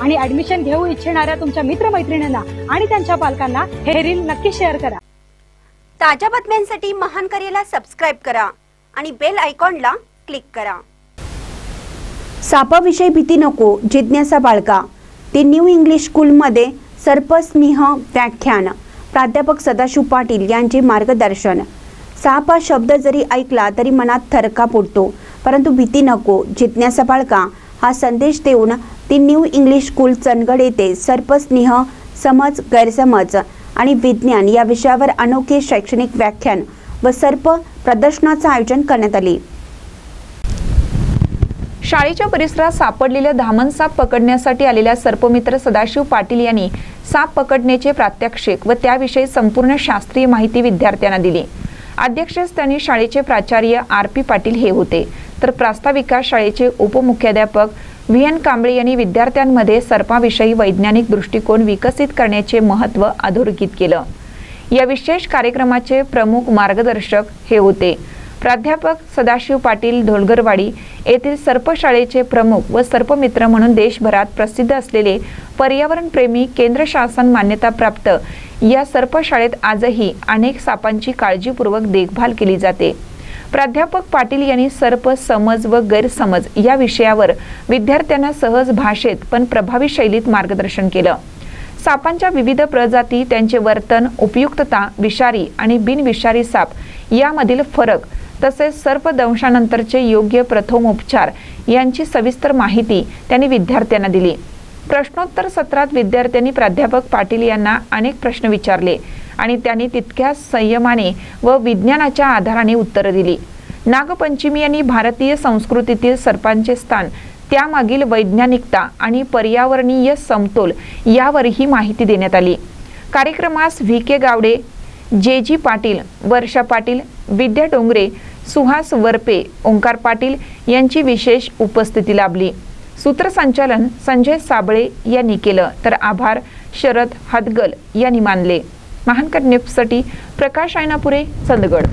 आणि ऍडमिशन घेऊ इच्छिणाऱ्या तुमच्या मित्रमैत्रिणींना आणि त्यांच्या पालकांना हे रील नक्की शेअर करा. ताज्या बातम्यांसाठी महान करेला सबस्क्राईब करा आणि बेल आयकॉनला क्लिक करा. सापाविषयी भीती नको जिज्ञासा बाळगा. ते न्यू इंग्लिश स्कूलमध्ये सर्पस्निह व्याख्यान. प्राध्यापक सदाशिव पाटील यांचे मार्गदर्शन. साप हा शब्द जरी ऐकला तरी मनात थरका फुटतो परंतु भीती नको जिज्ञासा बाळगा. हा संदेश देऊन ती न्यू इंग्लिश स्कूल चंदगड येथे सर्पस्नेह समज गैरसमज आणि विज्ञान या विषयावर अनोखे शैक्षणिक व्याख्यान व सर्प प्रदर्शनाचं आयोजन करण्यात आले. शाळेच्या परिसरात सापडलेल्या धामण साप पकडण्यासाठी आलेल्या सर्पमित्र सदाशिव पाटील यांनी साप पकडण्याचे प्रात्यक्षिक व त्याविषयी संपूर्ण शास्त्रीय माहिती विद्यार्थ्यांना दिली. अध्यक्षस्थानी शाळेचे प्राचार्य आर पी पाटील हे होते. तर प्रास्ताविका शाळेचे उपमुख्याध्यापक व्ही एन कांबळे यांनी विद्यार्थ्यांमध्ये सर्पाविषयी वैज्ञानिक दृष्टिकोन विकसित करण्याचे महत्त्व अधोरेखित केलं. या विशेष कार्यक्रमाचे प्रमुख मार्गदर्शक हे होते. प्राध्यापक सदाशिव पाटील धोलगरवाडी येथील सर्पशाळेचे प्रमुख व सर्पमित्र म्हणून देशभरात प्रसिद्ध असलेले पर्यावरणप्रेमी केंद्र शासन मान्यताप्राप्त या सर्पशाळेत आजही अनेक सापांची काळजीपूर्वक देखभाल केली जाते. प्राध्यापक पाटील यांनी सर्प समज व गैरसमज या विषयावर विद्यार्थ्यांना सहज भाषेत पण प्रभावी शैलीत मार्गदर्शन केलं. सापांच्या विविध प्रजाती त्यांचे वर्तन उपयुक्तता विषारी आणि बिनविषारी साप यामधील फरक तसेच सर्पदंशानंतरचे योग्य प्रथमोपचार यांची सविस्तर माहिती त्यांनी विद्यार्थ्यांना दिली. प्रश्नोत्तर सत्रात विद्यार्थ्यांनी प्राध्यापक पाटील यांना अनेक प्रश्न विचारले. आणि त्यांनी तितक्या संयमाने व विज्ञानाच्या आधाराने उत्तरं दिली. नागपंचमी यांनी भारतीय संस्कृतीतील सर्पांचे स्थान त्यामागील वैज्ञानिकता आणि पर्यावरणीय समतोल यावरही माहिती देण्यात आली. कार्यक्रमास व्ही. के. गावडे जे. जी. पाटील वर्षा पाटील विद्या डोंगरे सुहास वरपे ओंकार पाटील यांची विशेष उपस्थिती लाभली. सूत्रसंचालन संजय साबळे यांनी केलं. तर आभार शरद हदगल यांनी मानले. महानकर न्यूजसाठी प्रकाश आयनापुरे चंदगड.